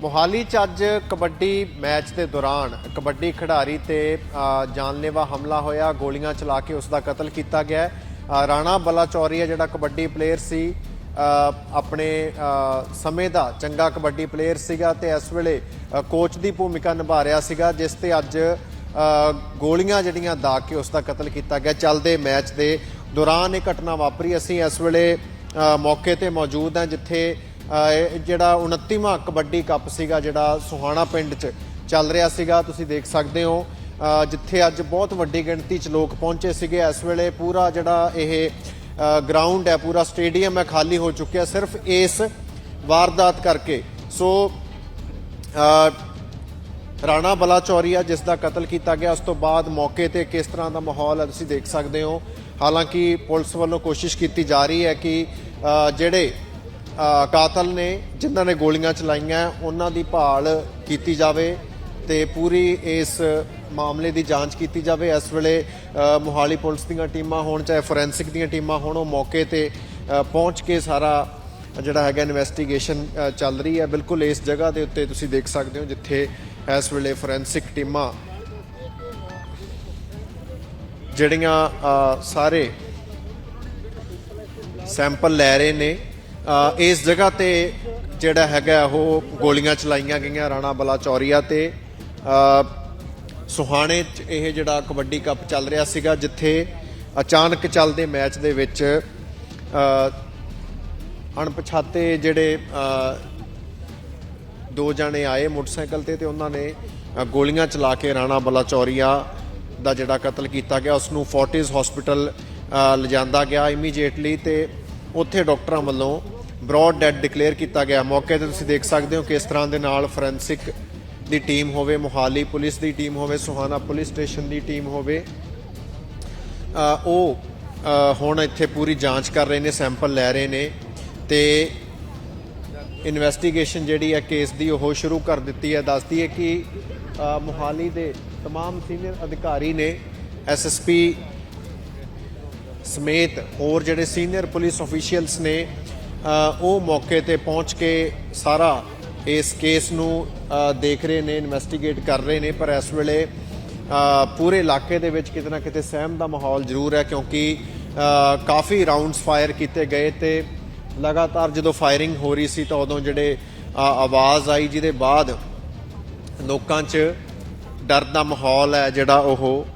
ਮੋਹਾਲੀ ਚ ਅੱਜ ਕਬੱਡੀ ਮੈਚ ਦੇ ਦੌਰਾਨ ਕਬੱਡੀ ਖਿਡਾਰੀ ਤੇ ਜਾਨਲੇਵਾ ਹਮਲਾ ਹੋਇਆ। ਗੋਲੀਆਂ ਚਲਾ ਕੇ ਉਸ ਦਾ ਕਤਲ ਕੀਤਾ ਗਿਆ ਰਾਣਾ ਬਲਾਚੌਰੀਆ ਜਿਹੜਾ ਕਬੱਡੀ ਪਲੇਅਰ ਸੀ ਆਪਣੇ ਸਮੇਂ ਦਾ ਚੰਗਾ ਕਬੱਡੀ ਪਲੇਅਰ ਸੀਗਾ ਤੇ ਇਸ ਵੇਲੇ ਕੋਚ ਦੀ ਭੂਮਿਕਾ ਨਿਭਾ ਰਿਹਾ ਸੀਗਾ, ਜਿਸ ਤੇ ਅੱਜ ਗੋਲੀਆਂ ਜਿਹੜੀਆਂ ਦਾਗ ਕੇ ਉਸ ਦਾ ਕਤਲ ਕੀਤਾ ਗਿਆ। ਚੱਲਦੇ ਮੈਚ ਦੇ ਦੌਰਾਨ ਇਹ ਘਟਨਾ ਵਾਪਰੀ। ਅਸੀਂ ਇਸ ਵੇਲੇ ਮੌਕੇ ਤੇ ਮੌਜੂਦ ਹਾਂ, ਜਿੱਥੇ ਜਿਹੜਾ 29ਵਾਂ ਕਬੱਡੀ ਕੱਪ ਸੀਗਾ ਜਿਹੜਾ ਸੁਹਾਣਾ ਪਿੰਡ 'ਚ ਚੱਲ ਰਿਹਾ ਸੀਗਾ ਤੁਸੀਂ ਦੇਖ ਸਕਦੇ ਹੋ। ਜਿੱਥੇ ਅੱਜ ਬਹੁਤ ਵੱਡੀ ਗਿਣਤੀ 'ਚ ਲੋਕ ਪਹੁੰਚੇ ਸੀਗੇ। ਇਸ ਵੇਲੇ ਪੂਰਾ ਜਿਹੜਾ ਇਹ ਗਰਾਊਂਡ ਹੈ ਪੂਰਾ ਸਟੇਡੀਅਮ ਹੈ ਖਾਲੀ ਹੋ ਚੁੱਕਿਆ ਸਿਰਫ ਇਸ ਵਾਰਦਾਤ ਕਰਕੇ। ਸੋ ਅ, ਰਾਣਾ ਬਲਾਚੌਰੀਆ ਜਿਸ ਦਾ ਕਤਲ ਕੀਤਾ ਗਿਆ ਉਸ ਤੋਂ ਬਾਅਦ ਮੌਕੇ ਤੇ ਕਿਸ ਤਰ੍ਹਾਂ ਦਾ ਮਾਹੌਲ ਹੈ ਤੁਸੀਂ ਦੇਖ ਸਕਦੇ ਹੋ। ਹਾਲਾਂਕਿ ਪੁਲਿਸ ਵੱਲੋਂ ਕੋਸ਼ਿਸ਼ ਕੀਤੀ ਜਾ ਰਹੀ ਹੈ ਕਿ ਜਿਹੜੇ ਕਾਤਲ ਨੇ ਜਿਨ੍ਹਾਂ ਨੇ ਗੋਲੀਆਂ ਚਲਾਈਆਂ, ਉਹਨਾਂ ਦੀ ਭਾਲ ਕੀਤੀ ਜਾਵੇ ਤੇ ਪੂਰੀ ਇਸ ਮਾਮਲੇ ਦੀ ਜਾਂਚ ਕੀਤੀ ਜਾਵੇ। ਇਸ ਵੇਲੇ ਮੋਹਾਲੀ ਪੁਲਿਸ ਦੀਆਂ ਟੀਮਾਂ ਹੋਣ, ਚਾਹੇ ਫੋਰੈਂਸਿਕ ਦੀਆਂ ਟੀਮਾਂ ਹੋਣ, ਉਹ ਮੌਕੇ ਤੇ ਪਹੁੰਚ ਕੇ ਸਾਰਾ ਜਿਹੜਾ ਹੈਗਾ ਇਨਵੈਸਟੀਗੇਸ਼ਨ ਚੱਲ ਰਹੀ ਹੈ। ਬਿਲਕੁਲ ਇਸ ਜਗ੍ਹਾ ਦੇ ਉੱਤੇ ਤੁਸੀਂ ਦੇਖ ਸਕਦੇ ਹੋ ਜਿੱਥੇ ਇਸ ਵੇਲੇ ਫੋਰੈਂਸਿਕ ਟੀਮਾਂ ਜਿਹੜੀਆਂ ਸਾਰੇ ਸੈਂਪਲ ਲੈ ਰਹੇ ਨੇ। ਇਸ ਜਗ੍ਹਾ ਤੇ ਜਿਹੜਾ ਹੈਗਾ ਉਹ ਗੋਲੀਆਂ ਚਲਾਈਆਂ ਗਈਆਂ ਰਾਣਾ ਬਲਾ ਚੌਰੀਆ ਤੇ। ਅ, ਸੁਹਾਣੇ 'ਚ ਇਹ ਜਿਹੜਾ ਕਬੱਡੀ ਕੱਪ ਚੱਲ ਰਿਹਾ ਸੀਗਾ ਜਿੱਥੇ ਅਚਾਨਕ ਚੱਲਦੇ ਮੈਚ ਦੇ ਵਿੱਚ ਅਣਪਛਾਤੇ ਜਿਹੜੇ ਦੋ ਜਣੇ ਆਏ ਮੋਟਰਸਾਈਕਲ ਤੇ ਤੇ ਉਹਨਾਂ ਨੇ ਗੋਲੀਆਂ ਚਲਾ ਕੇ ਰਾਣਾ ਬਲਾ ਚੌਰੀਆ ਦਾ ਜਿਹੜਾ ਕਤਲ ਕੀਤਾ ਗਿਆ ਉਸ ਨੂੰ ਫੋਰਟਿਸ ਹਸਪੀਟਲ ਲਿਜਾਂਦਾ ਗਿਆ ਇਮੀਡੀਏਟਲੀ ਤੇ ਉੱਥੇ ਡਾਕਟਰਾਂ ਵੱਲੋਂ ਬ੍ਰੌਡ ਡੈਡ ਡਿਕਲੇਅਰ ਕੀਤਾ ਗਿਆ ਮੌਕੇ ਤੇ ਤੁਸੀਂ ਦੇਖ ਸਕਦੇ ਹੋ ਕਿਸ ਤਰ੍ਹਾਂ ਦੇ ਨਾਲ ਫੋਰੈਂਸਿਕ ਦੀ ਟੀਮ ਹੋਵੇ ਮੋਹਾਲੀ ਪੁਲਿਸ ਦੀ ਟੀਮ ਹੋਵੇ ਸੁਹਾਣਾ ਪੁਲਿਸ ਸਟੇਸ਼ਨ ਦੀ ਟੀਮ ਹੋਵੇ ਅ, ਉਹ ਅ, ਹੁਣ ਇੱਥੇ ਪੂਰੀ ਜਾਂਚ ਕਰ ਰਹੇ ਨੇ ਸੈਂਪਲ ਲੈ ਰਹੇ ਨੇ ਤੇ ਇਨਵੈਸਟੀਗੇਸ਼ਨ ਜਿਹੜੀ ਹੈ ਕੇਸ ਦੀ ਉਹ ਸ਼ੁਰੂ ਕਰ ਦਿੱਤੀ ਹੈ ਦੱਸਦੀ ਹੈ ਕਿ ਅ, ਮੋਹਾਲੀ ਦੇ तमाम ਸੀਨੀਅਰ ਅਧਿਕਾਰੀ ਨੇ ਐਸਐਸਪੀ ਸਮੇਤ ਹੋਰ ਜਿਹੜੇ ਸੀਨੀਅਰ ਪੁਲਿਸ ਅਫੀਸ਼ੀਅਲਸ ਨੇ ਅ, ਉਹ ਮੌਕੇ ਤੇ ਪਹੁੰਚ ਕੇ ਸਾਰਾ ਇਸ ਕੇਸ ਨੂੰ ਦੇਖ ਰਹੇ ਨੇ ਇਨਵੈਸਟੀਗੇਟ ਕਰ ਰਹੇ ਨੇ, ਪਰ ਇਸ ਵੇਲੇ ਪੂਰੇ ਇਲਾਕੇ ਦੇ ਵਿੱਚ ਕਿਤੇ ਨਾ ਕਿਤੇ ਸਹਿਮ ਦਾ ਮਾਹੌਲ ਜ਼ਰੂਰ ਹੈ ਕਿਉਂਕਿ ਕਾਫੀ ਰਾਉਂਡਸ ਫਾਇਰ ਕੀਤੇ ਗਏ ਤੇ ਲਗਾਤਾਰ ਜਦੋਂ ਫਾਇਰਿੰਗ ਹੋ ਰਹੀ ਸੀ ਤਾਂ ਉਦੋਂ ਜਿਹੜੇ ਆਵਾਜ਼ ਆਈ ਜਿਹਦੇ ਬਾਅਦ ਲੋਕਾਂ 'ਚ ਡਰ ਦਾ ਮਾਹੌਲ ਹੈ ਜਿਹੜਾ ਉਹ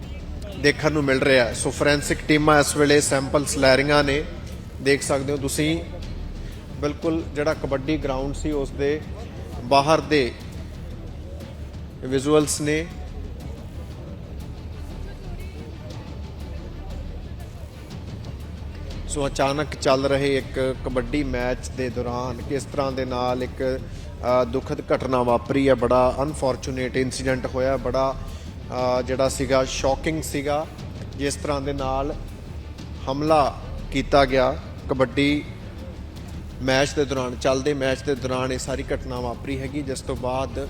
ਦੇਖਣ ਨੂੰ ਮਿਲ ਰਿਹਾ ਸੋ ਫੋਰੈਂਸਿਕ ਟੀਮਾਂ ਇਸ ਵੇਲੇ ਸੈਂਪਲਸ ਲੈ ਰਹੀਆਂ ਨੇ। ਦੇਖ ਸਕਦੇ ਹੋ ਤੁਸੀਂ ਬਿਲਕੁਲ ਜਿਹੜਾ ਕਬੱਡੀ ਗਰਾਊਂਡ ਸੀ ਉਸ ਦੇ ਬਾਹਰ ਦੇ ਵਿਜ਼ੂਅਲਸ ਨੇ ਸੋ ਅਚਾਨਕ ਚੱਲ ਰਹੇ ਇੱਕ ਕਬੱਡੀ ਮੈਚ ਦੇ ਦੌਰਾਨ ਕਿਸ ਤਰ੍ਹਾਂ ਦੇ ਨਾਲ ਇੱਕ ਅ, ਦੁਖਦ ਘਟਨਾ ਵਾਪਰੀ ਹੈ ਬੜਾ ਅਨਫੋਰਚੂਨੇਟ ਇਨਸੀਡੈਂਟ ਹੋਇਆ ਬੜਾ ਜਿਹੜਾ ਸੀਗਾ ਸ਼ੌਕਿੰਗ ਸੀਗਾ ਜਿਸ ਤਰ੍ਹਾਂ ਦੇ ਨਾਲ ਹਮਲਾ ਕੀਤਾ ਗਿਆ ਕਬੱਡੀ ਮੈਚ ਦੇ ਦੌਰਾਨ, ਚੱਲਦੇ ਮੈਚ ਦੇ ਦੌਰਾਨ ਇਹ ਸਾਰੀ ਘਟਨਾ ਵਾਪਰੀ ਹੈਗੀ। ਜਿਸ ਤੋਂ ਬਾਅਦ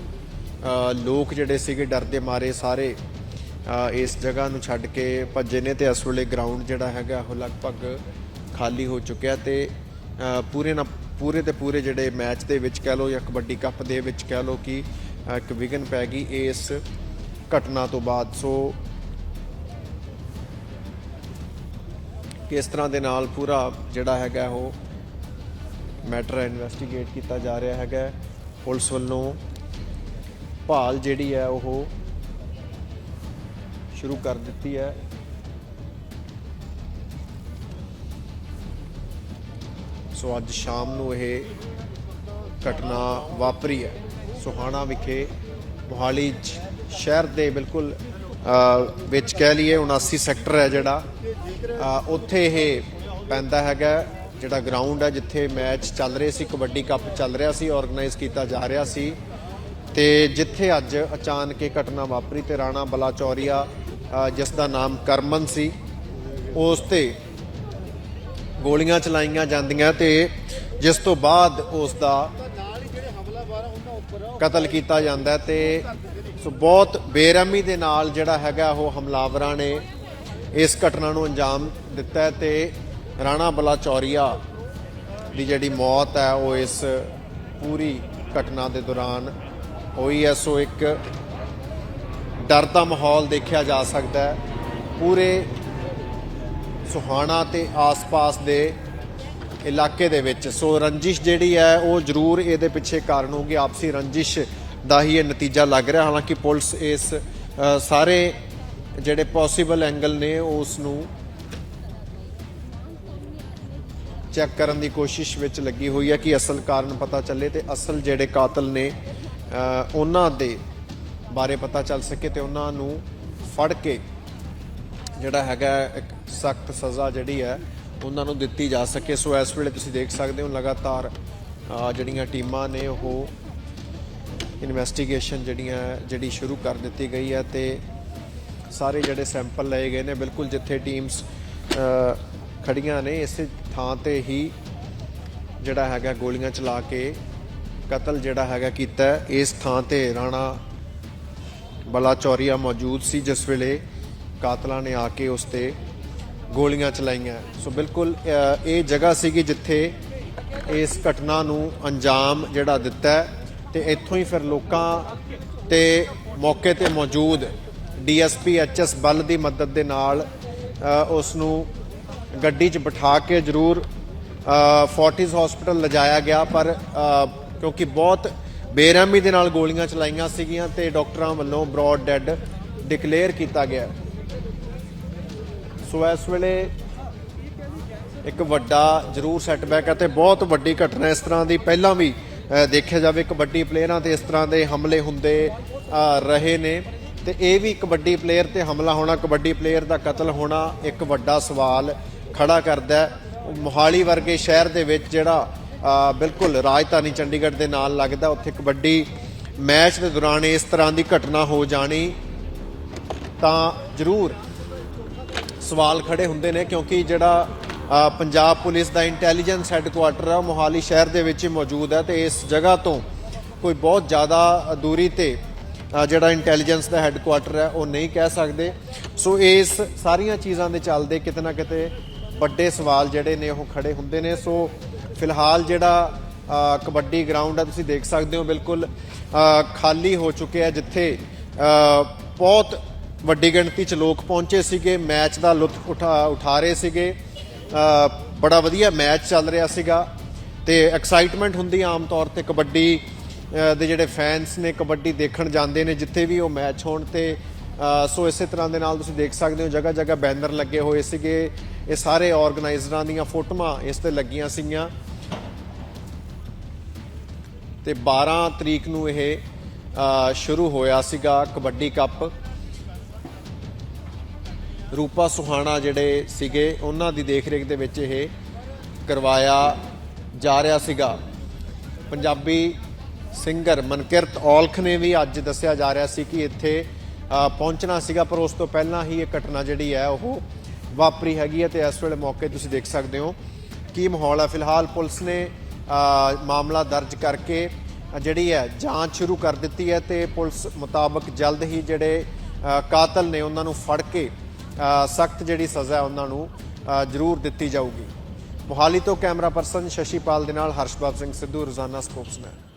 ਲੋਕ ਜਿਹੜੇ ਸੀਗੇ ਡਰ ਦੇ ਮਾਰੇ ਸਾਰੇ ਇਸ ਜਗ੍ਹਾ ਨੂੰ ਛੱਡ ਕੇ ਭੱਜੇ ਨੇ ਤੇ ਇਸ ਵੇਲੇ ਗਰਾਊਂਡ ਜਿਹੜਾ ਹੈਗਾ, ਉਹ ਲਗਭਗ ਖਾਲੀ ਹੋ ਚੁੱਕਿਆ ਤੇ ਪੂਰੇ ਨਾ, ਪੂਰੇ ਤੇ ਪੂਰੇ ਜਿਹੜੇ ਮੈਚ ਦੇ ਵਿੱਚ ਕਹਿ ਲਓ ਜਾਂ ਕਬੱਡੀ ਕੱਪ ਦੇ ਵਿੱਚ ਕਹਿ ਲਓ ਕਿ ਇੱਕ ਵਿਗਨ ਪੈ ਗਈ ਇਸ ਘਟਨਾ ਤੋਂ ਬਾਅਦ। ਸੋ ਕਿਸ ਤਰ੍ਹਾਂ ਦੇ ਨਾਲ ਪੂਰਾ ਜਿਹੜਾ ਹੈਗਾ ਉਹ ਮੈਟਰ ਇਨਵੈਸਟੀਗੇਟ ਕੀਤਾ ਜਾ ਰਿਹਾ ਹੈਗਾ ਪੁਲਿਸ ਵੱਲੋਂ ਭਾਲ ਜਿਹੜੀ ਹੈ ਉਹ ਸ਼ੁਰੂ ਕਰ ਦਿੱਤੀ ਹੈ। ਸੋ ਅੱਜ ਸ਼ਾਮ ਨੂੰ ਇਹ ਘਟਨਾ ਵਾਪਰੀ ਹੈ। ਸੁਹਾਣਾ ਵਿਖੇ ਮੋਹਾਲੀ ਸ਼ਹਿਰ ਦੇ ਬਿਲਕੁਲ ਵਿੱਚ ਕਹਿ ਲਈਏ 79 ਸੈਕਟਰ ਹੈ ਜਿਹੜਾ। ਉੱਥੇ ਇਹ ਪੈਂਦਾ ਹੈਗਾ ਜਿਹੜਾ ਗਰਾਊਂਡ ਹੈ ਜਿੱਥੇ ਮੈਚ ਚੱਲ ਰਹੇ ਸੀ, ਕਬੱਡੀ ਕੱਪ ਚੱਲ ਰਿਹਾ ਸੀ ਆਰਗੇਨਾਈਜ਼ ਕੀਤਾ ਜਾ ਰਿਹਾ ਸੀ। ਤੇ ਜਿੱਥੇ ਅੱਜ ਅਚਾਨਕ ਇਹ ਘਟਨਾ ਵਾਪਰੀ ਤੇ ਰਾਣਾ ਬਲਾਚੌਰੀਆ ਜਿਸ ਦਾ ਨਾਮ ਕਰਮਨ ਸੀ, ਉਸ ਤੇ ਗੋਲੀਆਂ ਚਲਾਈਆਂ ਜਾਂਦੀਆਂ ਤੇ ਜਿਸ ਤੋਂ ਬਾਅਦ ਉਸ ਦਾ ਕਤਲ ਕੀਤਾ ਜਾਂਦਾ ਹੈ ਤੇ ਸੋ ਬਹੁਤ ਬੇਰਹਿਮੀ ਦੇ ਨਾਲ ਜਿਹੜਾ ਹੈਗਾ ਉਹ ਹਮਲਾਵਰਾਂ ਨੇ ਇਸ ਘਟਨਾ ਨੂੰ ਅੰਜਾਮ ਦਿੱਤਾ ਹੈ ਤੇ ਰਾਣਾ ਬਲਾਚੌਰੀਆ ਦੀ ਜਿਹੜੀ ਮੌਤ ਹੈ, ਉਹ ਇਸ ਪੂਰੀ ਘਟਨਾ ਦੇ ਦੌਰਾਨ ਹੋਈ ਹੈ। ਸੋ ਇੱਕ ਡਰ ਦਾ ਮਾਹੌਲ ਦੇਖਿਆ ਜਾ ਸਕਦਾ ਹੈ। ਪੂਰੇ ਸੁਹਾਣਾ ਤੇ ਆਸ-ਪਾਸ ਦੇ ਇਲਾਕੇ ਦੇ ਵਿੱਚ। ਸੋ ਰੰਜਿਸ਼ ਜਿਹੜੀ ਹੈ, ਉਹ ਜ਼ਰੂਰ ਇਹਦੇ ਪਿੱਛੇ ਕਾਰਨ ਹੋਊਗੀ। ਆਪਸੀ ਰੰਜਿਸ਼ ਦਾ ਹੀ ਇਹ ਨਤੀਜਾ ਲੱਗ ਰਿਹਾ। ਹਾਲਾਂਕਿ ਪੁਲਿਸ ਇਸ ਸਾਰੇ ਜਿਹੜੇ ਪੋਸੀਬਲ ਐਂਗਲ ਨੇ, ਉਸ ਨੂੰ ਚੈੱਕ ਕਰਨ ਦੀ ਕੋਸ਼ਿਸ਼ ਵਿੱਚ ਲੱਗੀ ਹੋਈ ਹੈ ਕਿ ਅਸਲ ਕਾਰਨ ਪਤਾ ਚੱਲੇ ਤੇ ਅਸਲ ਜਿਹੜੇ ਕਾਤਲ ਨੇ ਉਹਨਾਂ ਦੇ ਬਾਰੇ ਪਤਾ ਚੱਲ ਸਕੇ ਤੇ ਉਹਨਾਂ ਨੂੰ ਫੜ ਕੇ ਜਿਹੜਾ ਹੈਗਾ ਇੱਕ ਸਖਤ ਸਜ਼ਾ ਜਿਹੜੀ ਹੈ, ਉਹਨਾਂ ਨੂੰ ਦਿੱਤੀ ਜਾ ਸਕੇ। ਸੋ ਇਸ ਵੇਲੇ ਤੁਸੀਂ ਦੇਖ ਸਕਦੇ ਹੋ ਲਗਾਤਾਰ ਜਿਹੜੀਆਂ ਟੀਮਾਂ ਨੇ ਉਹ ਇਨਵੈਸਟੀਗੇਸ਼ਨ ਜਿਹੜੀਆਂ, ਜਿਹੜੀ ਸ਼ੁਰੂ ਕਰ ਦਿੱਤੀ ਗਈ ਹੈ ਤੇ ਸਾਰੇ ਜਿਹੜੇ ਸੈਂਪਲ ਲਏ ਗਏ ਨੇ, ਬਿਲਕੁਲ ਜਿੱਥੇ ਟੀਮਸ ਖੜੀਆਂ ਨੇ, ਇਸੇ ਥਾਂ ਤੇ ਹੀ ਜਿਹੜਾ ਹੈਗਾ ਗੋਲੀਆਂ ਚਲਾ ਕੇ ਕਤਲ ਜਿਹੜਾ ਹੈਗਾ ਕੀਤਾ ਇਸ ਥਾਂ ਤੇ ਰਾਣਾ ਬਲਾ ਚੌਰੀਆ ਮੌਜੂਦ ਸੀ, ਜਿਸ ਵੇਲੇ ਕਾਤਲਾਂ ਨੇ ਆ ਕੇ ਉਸ ਤੇ ਗੋਲੀਆਂ ਚਲਾਈਆਂ। ਸੋ ਬਿਲਕੁਲ ਇਹ ਜਗ੍ਹਾ ਸੀਗੀ ਜਿੱਥੇ ਇਸ ਘਟਨਾ ਨੂੰ ਅੰਜਾਮ ਜਿਹੜਾ ਦਿੱਤਾ ਹੈ ਤੇ ਇੱਥੋਂ ਹੀ ਫਿਰ ਲੋਕਾਂ ਤੇ ਮੌਕੇ ਤੇ ਮੌਜੂਦ ਡੀਐਸਪੀ ਐਚਐਸ ਬਲ ਦੀ ਮਦਦ ਦੇ ਨਾਲ ਉਸ ਨੂੰ ਗੱਡੀ 'ਚ ਬਿਠਾ ਕੇ ਜ਼ਰੂਰ ਫੋਰਟਿਸ ਹਸਪੀਟਲ ਲਿਜਾਇਆ ਗਿਆ, ਪਰ ਕਿਉਂਕਿ ਬਹੁਤ ਬੇਰਹਿਮੀ ਦੇ ਨਾਲ ਗੋਲੀਆਂ ਚਲਾਈਆਂ ਸੀਗੀਆਂ ਤੇ ਡਾਕਟਰਾਂ ਵੱਲੋਂ ਬ੍ਰੌਡ ਡੈਡ ਡਿਕਲੇਅਰ ਕੀਤਾ ਗਿਆ। ਸੋ ਇਸ ਵੇਲੇ ਇੱਕ ਵੱਡਾ ਜ਼ਰੂਰ ਸੈਟਬੈਕ ਹੈ ਤੇ ਬਹੁਤ ਵੱਡੀ ਘਟਨਾ ਇਸ ਤਰ੍ਹਾਂ ਦੀ ਪਹਿਲਾਂ ਵੀ ਦੇਖਿਆ ਜਾਵੇ ਕਬੱਡੀ ਪਲੇਅਰਾਂ ਤੇ ਇਸ ਤਰ੍ਹਾਂ ਦੇ ਹਮਲੇ ਹੁੰਦੇ ਰਹੇ ਨੇ। ਤੇ ਇਹ ਵੀ ਕਬੱਡੀ ਪਲੇਅਰ ਤੇ ਹਮਲਾ ਹੋਣਾ ਕਬੱਡੀ ਪਲੇਅਰ ਦਾ ਕਤਲ ਹੋਣਾ, ਇੱਕ ਵੱਡਾ ਸਵਾਲ ਖੜਾ ਕਰਦਾ ਮੋਹਾਲੀ ਵਰਗੇ ਸ਼ਹਿਰ ਦੇ ਵਿੱਚ ਜਿਹੜਾ ਬਿਲਕੁਲ ਰਾਜਧਾਨੀ ਚੰਡੀਗੜ੍ਹ ਦੇ ਨਾਲ ਲੱਗਦਾ, ਉੱਥੇ ਕਬੱਡੀ ਮੈਚ ਦੇ ਦੌਰਾਨ ਇਸ ਤਰ੍ਹਾਂ ਦੀ ਘਟਨਾ ਹੋ ਜਾਣੀ ਤਾਂ ਜ਼ਰੂਰ ਸਵਾਲ ਖੜੇ ਹੁੰਦੇ ਨੇ, ਕਿਉਂਕਿ ਜਿਹੜਾ ਪੰਜਾਬ ਪੁਲਿਸ ਦਾ ਇੰਟੈਲੀਜੈਂਸ ਹੈੱਡਕੁਆਟਰ ਹੈ ਉਹ ਮੋਹਾਲੀ ਸ਼ਹਿਰ ਦੇ ਵਿੱਚ ਹੀ ਮੌਜੂਦ ਹੈ ਤੇ ਇਸ ਜਗ੍ਹਾ ਤੋਂ ਕੋਈ ਬਹੁਤ ਜ਼ਿਆਦਾ ਦੂਰੀ ਤੇ ਜਿਹੜਾ ਇੰਟੈਲੀਜੈਂਸ ਦਾ ਹੈੱਡਕੁਆਟਰ ਹੈ, ਉਹ ਨਹੀਂ ਕਹਿ ਸਕਦੇ। ਸੋ ਇਸ ਸਾਰੀਆਂ ਚੀਜ਼ਾਂ ਦੇ ਚੱਲਦੇ ਕਿਤੇ ਨਾ ਕਿਤੇ ਵੱਡੇ ਸਵਾਲ ਜਿਹੜੇ ਨੇ ਉਹ ਖੜੇ ਹੁੰਦੇ ਨੇ। ਸੋ ਫਿਲਹਾਲ ਜਿਹੜਾ ਕਬੱਡੀ ਗਰਾਊਂਡ ਹੈ ਤੁਸੀਂ ਦੇਖ ਸਕਦੇ ਹੋ ਬਿਲਕੁਲ ਖਾਲੀ ਹੋ ਚੁੱਕਿਆ ਜਿੱਥੇ ਬਹੁਤ ਵੱਡੀ ਗਿਣਤੀ 'ਚ ਲੋਕ ਪਹੁੰਚੇ ਸੀਗੇ, ਮੈਚ ਦਾ ਲੁਤਫ ਉਠਾ ਉਠਾ ਰਹੇ ਸੀਗੇ। ਬੜਾ ਵਧੀਆ ਮੈਚ ਚੱਲ ਰਿਹਾ ਸੀਗਾ ਤੇ ਐਕਸਾਈਟਮੈਂਟ ਹੁੰਦੀ ਆਮ ਤੌਰ ਤੇ ਕਬੱਡੀ ਦੇ ਜਿਹੜੇ ਫੈਨਸ ਨੇ ਕਬੱਡੀ ਦੇਖਣ ਜਾਂਦੇ ਨੇ, ਜਿੱਥੇ ਵੀ ਉਹ ਮੈਚ ਹੋਣ ਤੇ ਸੋ ਇਸੇ ਤਰ੍ਹਾਂ ਦੇ ਨਾਲ ਤੁਸੀਂ ਦੇਖ ਸਕਦੇ ਹੋ ਜਗ੍ਹਾ ਜਗ੍ਹਾ ਬੈਨਰ ਲੱਗੇ ਹੋਏ ਸੀਗੇ। ਇਹ ਸਾਰੇ ਆਰਗੇਨਾਈਜ਼ਰਾਂ ਦੀਆਂ ਫੋਟੋਆਂ ਇਸ ਤੇ ਲੱਗੀਆਂ ਸੀਗੀਆਂ। ਤੇ 12 ਤਰੀਕ ਨੂੰ ਇਹ ਸ਼ੁਰੂ ਹੋਇਆ ਸੀਗਾ ਕਬੱਡੀ ਕੱਪ। ਰੂਪਾ ਸੁਹਾਣਾ ਜਿਹੜੇ ਸੀਗੇ, ਉਹਨਾਂ ਦੀ ਦੇਖਰੇਖ ਦੇ ਵਿੱਚ ਇਹ ਕਰਵਾਇਆ ਜਾ ਰਿਹਾ ਸੀਗਾ। ਪੰਜਾਬੀ ਸਿੰਗਰ ਮਨਕਿਰਤ ਔਲਖ ਨੇ ਵੀ ਅੱਜ ਦੱਸਿਆ ਜਾ ਰਿਹਾ ਸੀ ਕਿ ਇੱਥੇ ਪਹੁੰਚਣਾ ਸੀਗਾ, ਪਰ ਉਸ ਤੋਂ ਪਹਿਲਾਂ ਹੀ ਇਹ ਘਟਨਾ ਜਿਹੜੀ ਹੈ ਉਹ ਵਾਪਰੀ ਹੈਗੀ ਹੈ ਤੇ ਇਸ ਵੇਲੇ ਮੌਕੇ ਤੁਸੀਂ ਦੇਖ ਸਕਦੇ ਹੋ ਕੀ ਮਾਹੌਲ ਹੈ। ਫਿਲਹਾਲ ਪੁਲਿਸ ਨੇ ਮਾਮਲਾ ਦਰਜ ਕਰਕੇ ਜਿਹੜੀ ਹੈ, ਜਾਂਚ ਸ਼ੁਰੂ ਕਰ ਦਿੱਤੀ ਹੈ ਤੇ ਪੁਲਿਸ ਮੁਤਾਬਕ ਜਲਦ ਹੀ ਜਿਹੜੇ ਕਾਤਲ ਨੇ ਉਹਨਾਂ ਨੂੰ ਫੜ ਕੇ ਸਖਤ ਜਿਹੜੀ ਸਜ਼ਾ ਉਹਨਾਂ ਨੂੰ ਜ਼ਰੂਰ ਦਿੱਤੀ ਜਾਊਗੀ। ਮੋਹਾਲੀ ਤੋਂ ਕੈਮਰਾ ਪਰਸਨ ਸ਼ਸ਼ੀਪਾਲ ਦੇ ਨਾਲ ਹਰਸ਼ਬਾਬ ਸਿੰਘ ਸਿੱਧੂ, ਰੋਜ਼ਾਨਾ ਸਪੋਕਸਮੈਨ